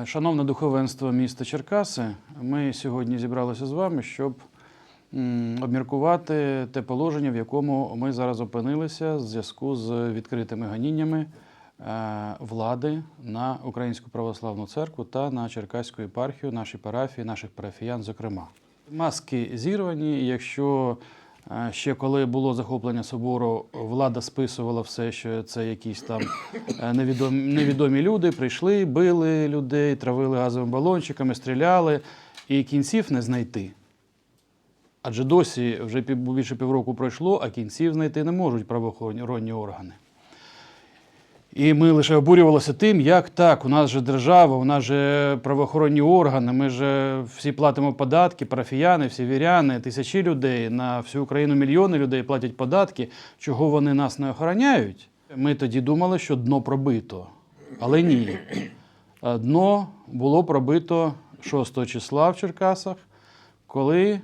Е, Шановне духовенство міста Черкаси, ми сьогодні зібралися з вами, щоб обміркувати те положення, в якому ми зараз опинилися в зв'язку з відкритими ганіннями е, влади на Українську православну церкву та на Черкаську єпархію, наші парафії, наших парафіян, зокрема. Маски зірвані. Якщо ще коли було захоплення собору, влада списувала все, що це якісь там е, невідомі, невідомі люди прийшли, били людей, травили газовими балончиками, стріляли, і кінців не знайти. Адже досі вже більше півроку пройшло, а кінців знайти не можуть правоохоронні органи. І ми лише обурювалися тим, як так, у нас же держава, у нас же правоохоронні органи, ми ж всі платимо податки, парафіяни, всі віряни, тисячі людей, на всю Україну мільйони людей платять податки. Чого вони нас не охороняють? Ми тоді думали, що дно пробито. Але ні. Дно було пробито 6 числа в Черкасах, коли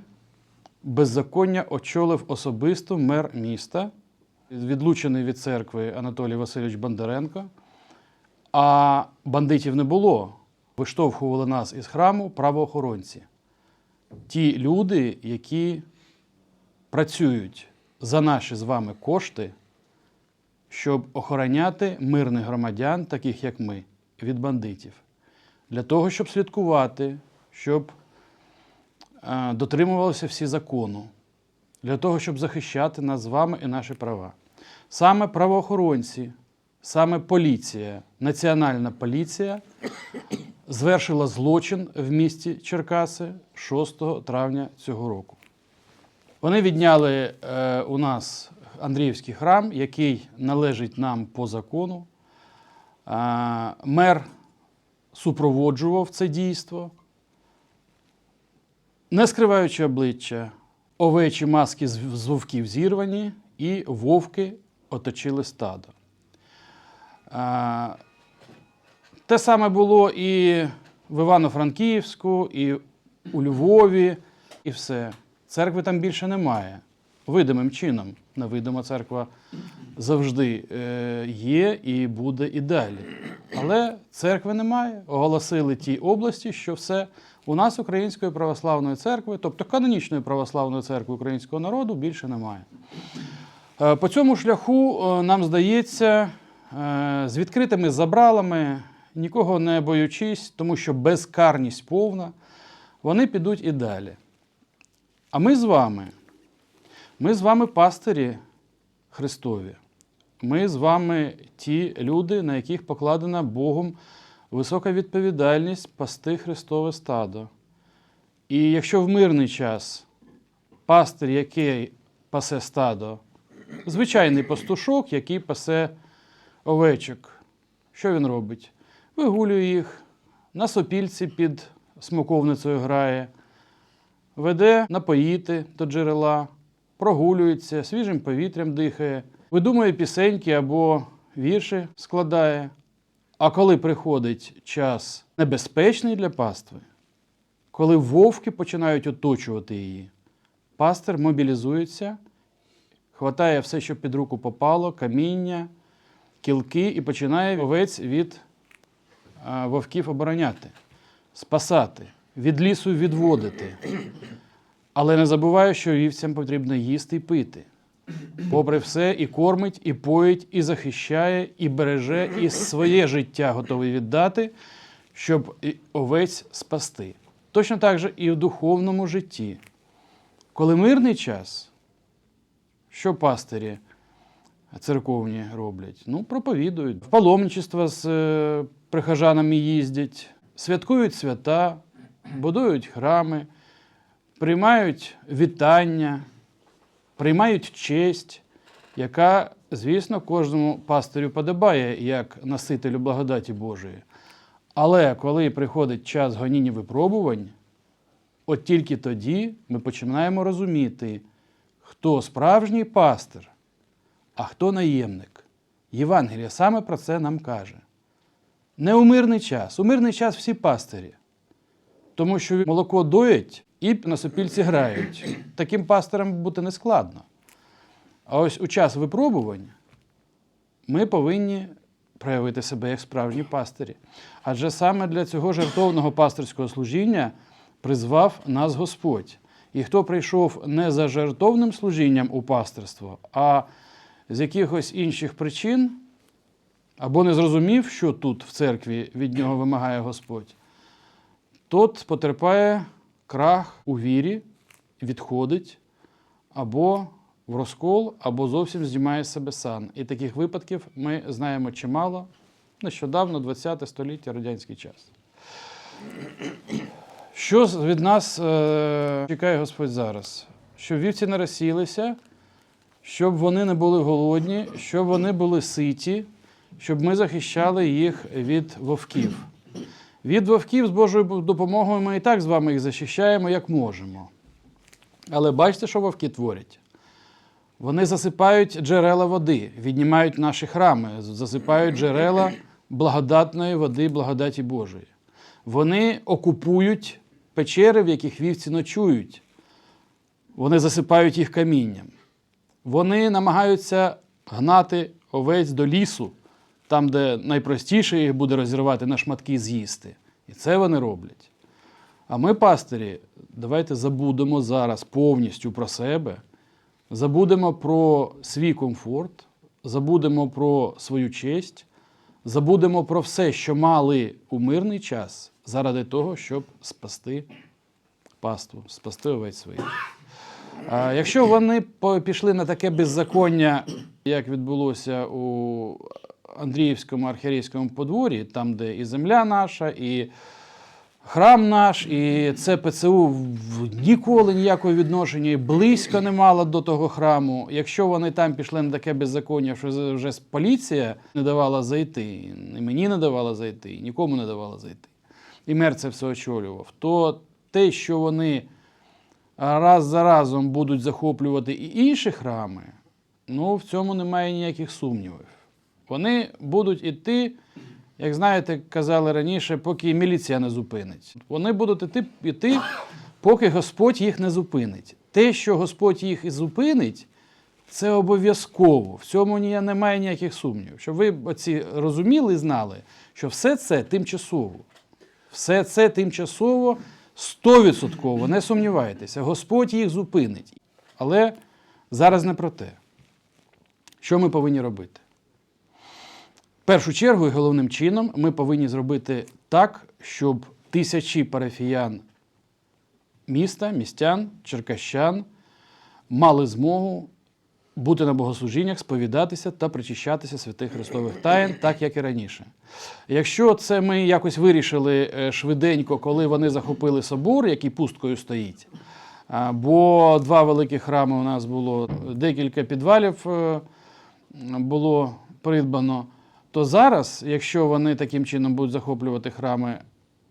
беззаконня очолив особисто мер міста, відлучений від церкви Анатолій Васильович Бондаренко. А бандитів не було. Виштовхували нас із храму правоохоронці. Ті люди, які працюють за наші з вами кошти, щоб охороняти мирних громадян, таких як ми, від бандитів. Для того, щоб слідкувати, щоб е, дотримувалися всі закону, для того, щоб захищати нас з вами і наші права. Саме правоохоронці, саме поліція, національна поліція звершила злочин в місті Черкаси 6 травня цього року. Вони відняли е, у нас Андріївський храм, який належить нам по закону. Е, мер супроводжував це дійство, не скриваючи обличчя, овечі маски з вовків зірвані, і вовки оточили стадо. Те саме було і в Івано-Франківську, і у Львові, і все. Церкви там більше немає. Видимим чином. Невидима церква завжди е, є і буде і далі. Але церкви немає. Оголосили ті області, що все у нас Української православної церкви, тобто канонічної православної церкви українського народу, більше немає. Е, По цьому шляху е, нам здається, е, з відкритими забралами, нікого не боючись, тому що безкарність повна, вони підуть і далі. А ми з вами, ми з вами пастирі Христові. Ми з вами ті люди, на яких покладена Богом висока відповідальність пасти Христове стадо. І якщо в мирний час пастир, який пасе стадо, звичайний пастушок, який пасе овечок, що він робить? Вигулює їх, на сопільці під смоковницею грає, веде напоїти до джерела, прогулюється, свіжим повітрям дихає, видумує пісеньки або вірші складає. А коли приходить час небезпечний для пастви, коли вовки починають оточувати її, пастир мобілізується, хватає все, що під руку попало, каміння, кілки і починає овець від вовків обороняти, спасати, від лісу відводити. Але не забуває, що вівцям потрібно їсти і пити. Попри все, і кормить, і поїть, і захищає, і береже, і своє життя готовий віддати, щоб овець спасти. Точно так же і в духовному житті. Коли мирний час, що пастирі церковні роблять? Ну, проповідують. В паломничество з е, прихожанами їздять, святкують свята, будують храми, приймають вітання, приймають честь, яка, звісно, кожному пастирю подобає як носителю благодаті Божої. Але коли приходить час гоніння випробувань, от тільки тоді ми починаємо розуміти, хто справжній пастир, а хто наємник. Євангелія саме про це нам каже. Не у мирний час. У мирний час всі пастирі. Тому що молоко доять і на сопільці грають. Таким пастирем бути не складно. А ось у час випробувань ми повинні проявити себе як справжні пастирі. Адже саме для цього жертовного пастирського служіння призвав нас Господь. І хто прийшов не за жертовним служінням у пастирство, а з якихось інших причин, або не зрозумів, що тут в церкві від нього вимагає Господь, тот потерпає крах у вірі, відходить або в розкол, або зовсім знімає себе сан. І таких випадків ми знаємо чимало. Нещодавно, 20 століття, радянський час. Що від нас е, чекає Господь зараз? Щоб вівці не розсілися, щоб вони не були голодні, щоб вони були ситі, щоб ми захищали їх від вовків. Від вовків з Божою допомогою ми і так з вами їх захищаємо, як можемо. Але бачите, що вовки творять? Вони засипають джерела води, віднімають наші храми, засипають джерела благодатної води, благодаті Божої. Вони окупують печери, в яких вівці ночують. Вони засипають їх камінням. Вони намагаються гнати овець до лісу, там, де найпростіше їх буде розірвати на шматки з'їсти. І це вони роблять. А ми, пастирі, давайте забудемо зараз повністю про себе, забудемо про свій комфорт, забудемо про свою честь, забудемо про все, що мали у мирний час, заради того, щоб спасти паству, спасти овець своїх. А якщо вони пішли на таке беззаконня, як відбулося у Андріївському архієрейському подворі, там, де і земля наша, і храм наш, і це ПЦУ ніколи ніякого відношення і близько не мало до того храму. Якщо вони там пішли на таке беззаконня, що вже поліція не давала зайти, і мені не давала зайти, і нікому не давала зайти, і мер це все очолював, то те, що вони раз за разом будуть захоплювати і інші храми, ну в цьому немає ніяких сумнівів. Вони будуть іти, як знаєте, казали раніше, поки міліція не зупинить. Вони будуть іти, іти, поки Господь їх не зупинить. Те, що Господь їх і зупинить, це обов'язково. В цьому немає ніяких сумнівів. Щоб ви оці розуміли і знали, що все це тимчасово. Все це тимчасово, стовідсотково, не сумнівайтеся. Господь їх зупинить. Але зараз не про те. Що ми повинні робити? Першу чергу і головним чином ми повинні зробити так, щоб тисячі парафіян міста, містян, черкащан мали змогу бути на богослужіннях, сповідатися та причащатися святих Христових таїн, так як і раніше. Якщо це ми якось вирішили е, швиденько, коли вони захопили собор, який пусткою стоїть, бо два великі храми у нас було, декілька підвалів е, було придбано, то зараз, якщо вони таким чином будуть захоплювати храми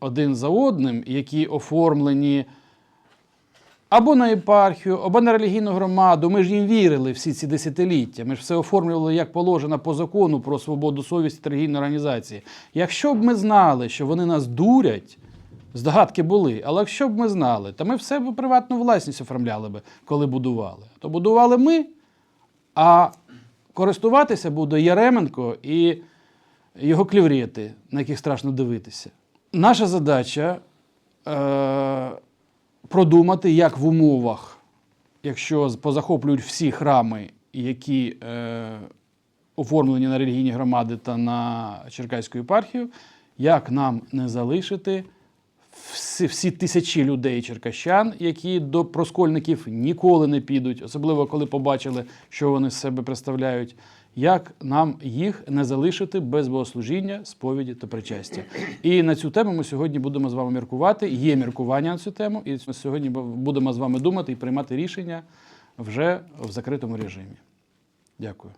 один за одним, які оформлені або на єпархію, або на релігійну громаду. Ми ж їм вірили всі ці десятиліття. Ми ж все оформлювали як положено по закону про свободу совісті та релігійної організації. Якщо б ми знали, що вони нас дурять, здогадки були, але якщо б ми знали, то ми все б приватну власність оформляли би, коли будували. То будували ми, а користуватися буде Яременко і його кліврети, на яких страшно дивитися. Наша задача. Е- продумати, як в умовах, якщо позахоплюють всі храми, які е, оформлені на релігійні громади та на Черкаську єпархію, як нам не залишити всі, всі тисячі людей черкащан, які до проскольників ніколи не підуть, особливо коли побачили, що вони з себе представляють. Як нам їх не залишити без богослужіння, сповіді та причастя? І на цю тему ми сьогодні будемо з вами міркувати. Є міркування на цю тему, і сьогодні будемо з вами думати і приймати рішення вже в закритому режимі. Дякую.